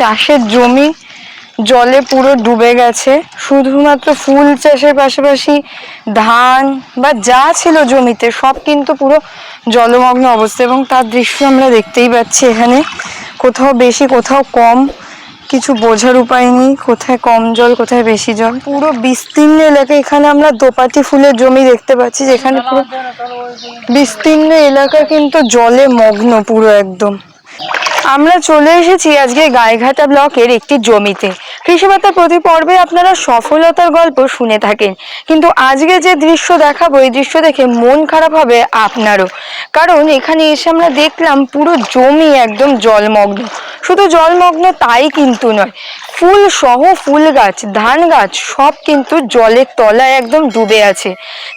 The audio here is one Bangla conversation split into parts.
চাষের জমি জলে পুরো ডুবে গেছে। শুধুমাত্র ফুল চাষের পাশাপাশি ধান বা যা ছিল জমিতে সব কিন্তু পুরো জলমগ্ন অবস্থা এবং তার দৃশ্য আমরা দেখতেই পাচ্ছি এখানে। কোথাও বেশি, কোথাও কম, কিছু বোঝার উপায় নেই, কোথায় কম জল, কোথায় বেশি জল। পুরো বিস্তীর্ণ এলাকা এখানে আমরা দোপাটি ফুলের জমি দেখতে পাচ্ছি, যেখানে পুরো বিস্তীর্ণ এলাকা কিন্তু জলে মগ্ন পুরো একদম। আমরা চলে এসেছি আজকে গায়েঘাটা ব্লকের একটি জমিতে। কৃষিবার্তার প্রতি পর্বে আপনারা সফলতার গল্প শুনে থাকেন। কিন্তু আজকে যে দৃশ্য দেখাবো, এই দৃশ্য দেখে মন খারাপ হবে আপনারও। কারণ এখানে এসে আমরা দেখলাম পুরো জমি একদম জলমগ্ন। শুধু জলমগ্ন তাই কিন্তু নয় ফুল সহ ফুল গাছ, ধান গাছ, সব কিন্তু জলের তলায় একদম ডুবে আছে।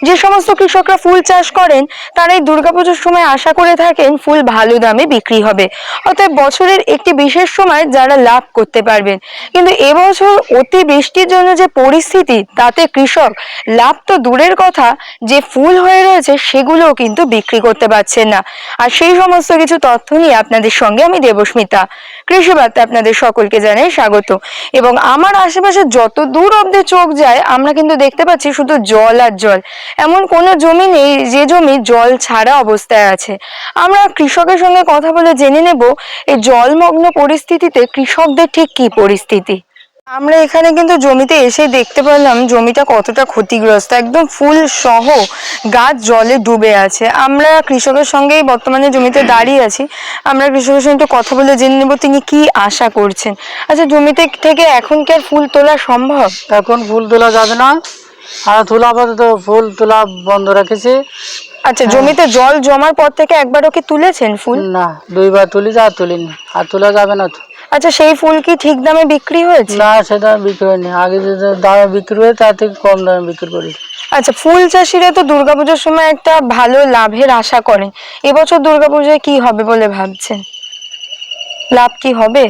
যে সমস্ত কৃষকরা ফুল চাষ করেন, তারা এই দুর্গাপুজোর সময় আশা করে থাকেন ফুল ভালো দামে বিক্রি হবে। অতএব বছরের একটি বিশেষ সময় যারা লাভ করতে পারবেন। কিন্তু এবছর অতি বৃষ্টির জন্য যে পরিস্থিতি, তাতে কৃষক লাভ তো দূরের কথা, যে ফুল হয়ে রয়েছে সেগুলোও কিন্তু বিক্রি করতে পারছেন না। আর সেই সমস্ত কিছু তথ্য নিয়ে আপনাদের সঙ্গে আমি দেবস্মিতা। কৃষি বার্তা আপনাদের সকলকে জানাই স্বাগত। এবং আমার আশেপাশে যত দূর অব্দি চোখ যায়, আমরা কিন্তু দেখতে পাচ্ছি শুধু জল আর জল। এমন কোনো জমি নেই, যে জমি জল ছাড়া অবস্থায় আছে। আমরা কৃষকের সঙ্গে কথা বলে জেনে নেব, এই জলমগ্ন পরিস্থিতিতে কৃষকদের ঠিক কি পরিস্থিতি? আমরা এখানে কিন্তু জমিতে এসে দেখতে পেলাম জমিটা কতটা ক্ষতিগ্রস্ত। একদম ফুল সহ গাছ জলে ডুবে আছে। আমরা কৃষকের সঙ্গেই বর্তমানে জমিতে দাঁড়িয়ে আছি। আমরা কৃষকের সঙ্গে একটু কথা বলে জেনে নেব তিনি কি আশা করছেন। আচ্ছা জমিতে থেকে এখন কি আর ফুল তোলা সম্ভব? এখন ফুল তোলা যাবে না। আর তোলা আপাতত ফুল তোলা বন্ধ রেখেছি। আচ্ছা জমিতে জল জমার পর থেকে একবারও কি তুলেছেন ফুল? না দুইবার তুলি আর তুলিনি আর তোলা যাবে না তো। আচ্ছা সেই ফুল কি ঠিক দামে বিক্রি হয়েছে? না সেটা বিক্রি হয়নি। আগে যে দামে বিক্রি হয় তার থেকে কম দামে বিক্রি করি আচ্ছা ফুল চাষিরা তো দুর্গাপুজোর সময় একটা ভালো লাভের আশা করেন এবছর দুর্গাপুজোয় কি হবে বলে ভাবছেন? লাভ কি হবে?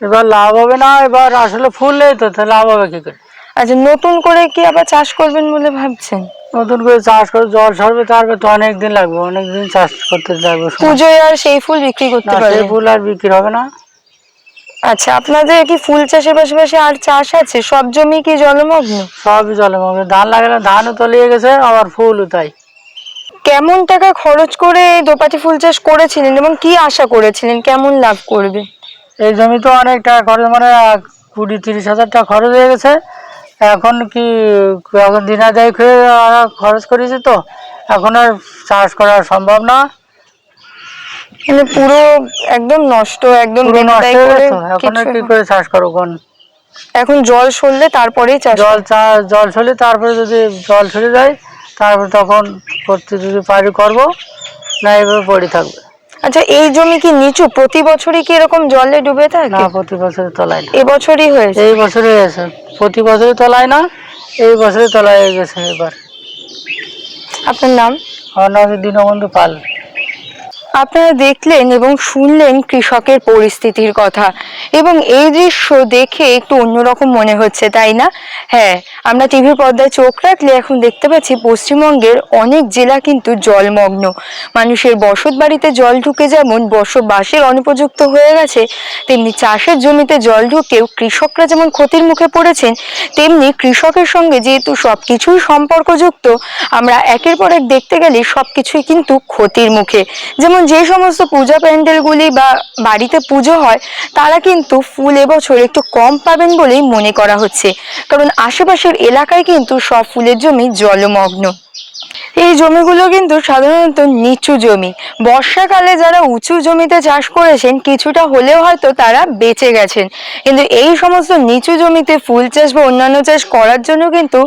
এবার লাভ হবে না এবার আসলে ফুল নেই তো লাভ হবে কি করে? আচ্ছা নতুন করে কি আবার চাষ করবেন বলে ভাবছেন? নতুন করে চাষ করে জল সরবে তারপরে তো অনেক দিন লাগবে অনেক দিন চাষ করতে লাগবে পুজোয় আর সেই ফুল বিক্রি করতে পারবেন? ফুল আর বিক্রি হবে না। আচ্ছা আপনাদের কি ফুল চাষের পাশাপাশি আর চাষ আছে? সব জমি কি জলমগ্ন? সবই জলে মগে ধান লাগালে ধানও তলিয়ে গেছে আবার ফুলও তাই কেমন টাকা খরচ করে এই দোপাটি ফুল চাষ করেছিলেন এবং কি আশা করেছিলেন? কেমন লাভ করবে? এই জমি তো অনেক টাকা খরচ মানে কুড়ি তিরিশ হাজার টাকা খরচ হয়ে গেছে। এখন কি এখন দিনাদায়ী হয়ে খরচ করেছি তো? এখন আর চাষ করা সম্ভব না। মানে পুরো একদম নষ্ট একদম করে এখন আর কি করে চাষ করব কোন এখন জল সরলে তারপরেই চাষ জল জল ছড়ে তারপরে যদি জল ছড়ে যায় তারপরে তখন করতে যদি পারি করব না এভাবে পড়ে থাকবে। আচ্ছা এই জমি কি নিচু? প্রতি বছরই কি এরকম জলে ডুবে না প্রতি বছরে তলায় না। এবছরই হয়েছে? এই বছরে হয়েছে। প্রতি বছরে তলায় না এই বছরে তলায় হয়ে গেছে এবার। আপনার নাম? আমার নাম দীনবন্ধু পাল। আপনারা দেখলেন এবং শুনলেন কৃষকের পরিস্থিতির কথা। এবং এই দৃশ্য দেখে একটু অন্যরকম মনে হচ্ছে, তাই না? হ্যাঁ আমরা টিভি পর্দায় চোখ রাখলে এখন দেখতে পাচ্ছি পশ্চিমবঙ্গের অনেক জেলা কিন্তু জলমগ্ন। মানুষের বসত বাড়িতে জল ঢুকে যেমন বসবাসের অনুপযুক্ত হয়ে গেছে, তেমনি চাষের জমিতে জল ঢুকেও কৃষকরা যেমন ক্ষতির মুখে পড়েছেন, তেমনি কৃষকের সঙ্গে যেহেতু সব কিছুই সম্পর্কযুক্ত, আমরা একের পর এক দেখতে গেলে সব কিছুই কিন্তু ক্ষতির মুখে। যেমন যে সমস্ত পূজা প্যান্ডেলগুলি বা বাড়িতে পুজো হয়, তারা কিন্তু ফুল এবছর একটু কম পাবেন বলেই মনে করা হচ্ছে। কারণ আশেপাশের এলাকায় কিন্তু সব ফুলের জমি জলমগ্ন। এই জমিগুলো কিন্তু সাধারণত নিচু জমি। বর্ষাকালে যারা উঁচু জমিতে চাষ করেছেন, কিছুটা হলেও হয়তো তারা বেঁচে গেছেন। কিন্তু এই সমস্ত নিচু জমিতে ফুল চাষ বা অন্যান্য চাষ করার জন্য কিন্তু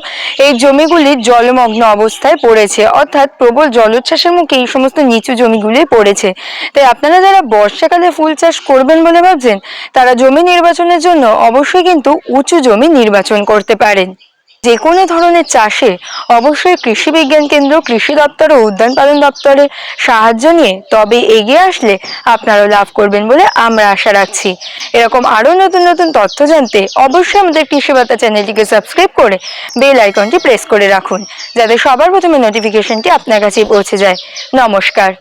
এই জমিগুলি জলমগ্ন অবস্থায় পড়েছে। অর্থাৎ প্রবল জলোচ্ছ্বাসের মুখে এই সমস্ত নিচু জমিগুলি পড়েছে। তাই আপনারা যারা বর্ষাকালে ফুল চাষ করবেন বলে ভাবছেন, তারা জমি নির্বাচনের জন্য অবশ্যই কিন্তু উঁচু জমি নির্বাচন করতে পারেন। যে কোনো ধরনের চাষে অবশ্যই কৃষি বিজ্ঞান কেন্দ্র, কৃষি দপ্তর ও উদ্যান পালন দপ্তরের সাহায্য নিয়ে তবে এগিয়ে আসলে আপনারাও লাভ করবেন বলে আমরা আশা রাখছি। এরকম আরও নতুন নতুন তথ্য জানতে অবশ্যই আমাদের কৃষি বার্তা চ্যানেলটিকে সাবস্ক্রাইব করে বেল আইকনটি প্রেস করে রাখুন, যাতে সবার প্রথমে নোটিফিকেশনটি আপনার কাছে পৌঁছে যায়। নমস্কার।